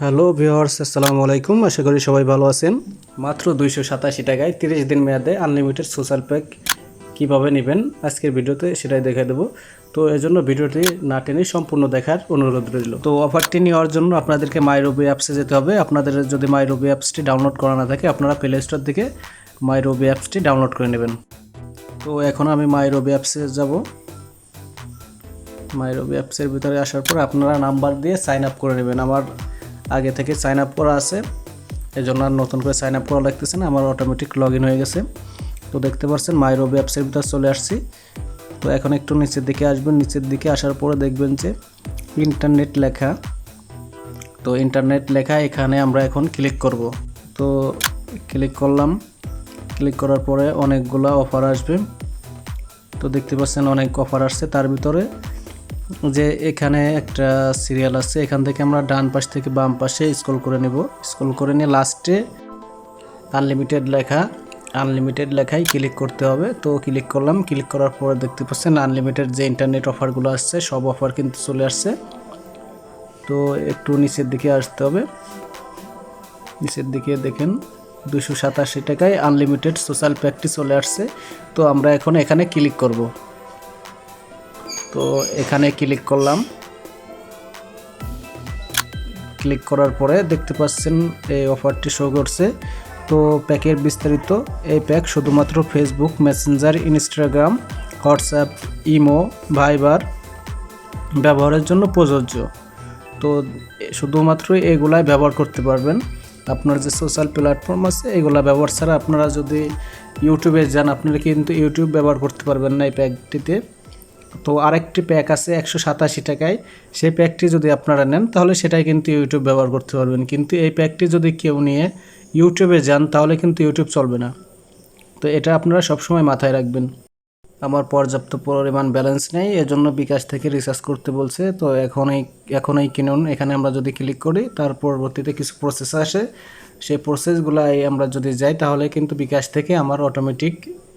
Hello viewers আসসালামু আলাইকুম। আশা করি সবাই ভালো আছেন। মাত্র দুইশো সাতাশি টাকায় তিরিশ দিন মেয়াদে আনলিমিটেড সোশ্যাল প্যাক কীভাবে নেবেন আজকের ভিডিওতে সেটাই দেখাই দেবো। তো এজন্য ভিডিওটি না টেনে সম্পূর্ণ দেখার অনুরোধ রইল। তো অফারটি নেওয়ার জন্য আপনাদেরকে মাইরবি অ্যাপসে যেতে হবে। আপনাদের যদি মাইরবি অ্যাপসটি ডাউনলোড করা না থাকে, আপনারা প্লে স্টোর থেকে মাইরবি অ্যাপসটি ডাউনলোড করে নেবেন। তো এখন আমি মাইরবি অ্যাপসে যাব। মাইরবি অ্যাপসের ভিতরে আসার পর আপনারা নাম্বার দিয়ে সাইন আপ করে নেবেন। আমার আগে থেকে সাইন আপ করা আছে। জন্য আর নতুন করে সাইন আপ করা লাগতেছে না, আমার অটোমেটিক লগ হয়ে গেছে। তো দেখতে পাচ্ছেন মাইরবি অ্যাপসের চলে আসছি। তো এখন একটু নিচের দিকে আসবেন, নিচের দিকে আসার পরে দেখবেন যে ইন্টারনেট লেখা। তো ইন্টারনেট লেখা এখানে আমরা এখন ক্লিক করব। তো ক্লিক করলাম। ক্লিক করার পরে অনেকগুলা অফার আসবে। তো দেখতে পাচ্ছেন অনেক অফার আসছে তার ভিতরে। যে এখানে একটা সিরিয়াল আছে, এখান থেকে আমরা ডান পাশ থেকে বাম পাশে স্ক্রল করে নেব। স্ক্রল করে নিয়ে লাস্টে আনলিমিটেড লেখা আনলিমিটেড লেখায় ক্লিক করতে হবে। তো ক্লিক করলাম ক্লিক করার পরে দেখতে পাচ্ছেন আনলিমিটেড যে ইন্টারনেট অফারগুলো আসছে, সব অফার কিন্তু চলে আসছে। তো একটু নিচের দিকে আসতে হবে। নিচের দিকে দেখেন দুশো সাতাশি টাকায় আনলিমিটেড সোশ্যাল প্যাকটি চলে আসছে। তো আমরা এখন এখানে ক্লিক করব। তো এখানে ক্লিক করলাম। ক্লিক করার পরে দেখতে পাচ্ছেন এই অফারটি শো করছে। তো প্যাকের বিস্তারিত, এই প্যাক শুধুমাত্র Facebook Messenger Instagram WhatsApp imo Viber ব্যবহারের জন্য প্রযোজ্য। তো শুধুমাত্র এগুলাই ব্যবহার করতে পারবেন। আপনার যে সোশ্যাল প্ল্যাটফর্ম আছে, এগুলা ব্যবহার ছাড়া আপনারা যদি ইউটিউবে যান, আপনারা কিন্তু ইউটিউব ব্যবহার করতে পারবেন না এই প্যাকটিতে তো আরেকটি প্যাক আছে একশো সাতাশি টাকায়। সেই প্যাকটি যদি আপনারা নেন, তাহলে সেটাই কিন্তু ইউটিউব ব্যবহার করতে পারবেন। কিন্তু এই প্যাকটি যদি কেউ নিয়ে ইউটিউবে যান, তাহলে কিন্তু ইউটিউব চলবে না। তো এটা আপনারা সবসময় মাথায় রাখবেন। আমার পর্যাপ্ত পরিমাণ ব্যালেন্স নেই, এজন্য বিকাশ থেকে রিচার্জ করতে বলছে। তো এখনই এখনই কিনুন। এখানে আমরা যদি ক্লিক করি, তার পরবর্তীতে কিছু প্রসেস আসে। সেই প্রসেসগুলাই আমরা যদি যাই, তাহলে কিন্তু বিকাশ থেকে আমার অটোমেটিক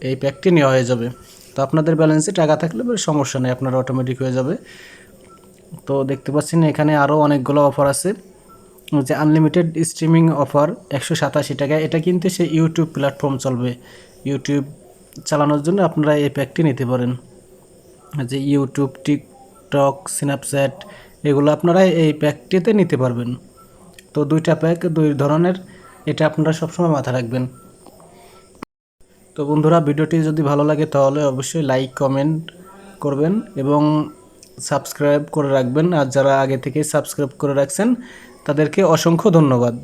এই প্যাকটি নেওয়া হয়ে যাবে। তো আপনাদের ব্যালেন্সে টাকা থাকলে সমস্যা নেই, আপনার অটোমেটিক হয়ে যাবে। তো দেখতে পাচ্ছেন এখানে আরও অনেকগুলো অফার আছে। যে আনলিমিটেড স্ট্রিমিং অফার একশো সাতাশি টাকা এটা কিন্তু সে ইউটিউব প্ল্যাটফর্ম চলবে। ইউটিউব চালানোর জন্য আপনারা এই প্যাকটি নিতে পারেন। যে ইউটিউব টিকটক স্ন্যাপচ্যাট এগুলো আপনারা এই প্যাকটিতে নিতে পারবেন। তো দুইটা প্যাক দুই ধরনের, এটা আপনারা সবসময় মাথায় রাখবেন। তো বন্ধুরা, ভিডিওটি যদি ভালো লাগে তাহলে অবশ্যই লাইক কমেন্ট করবেন এবং সাবস্ক্রাইব করে রাখবেন। আর যারা আগে থেকে সাবস্ক্রাইব করে রাখছেন, তাদেরকে অসংখ্য ধন্যবাদ।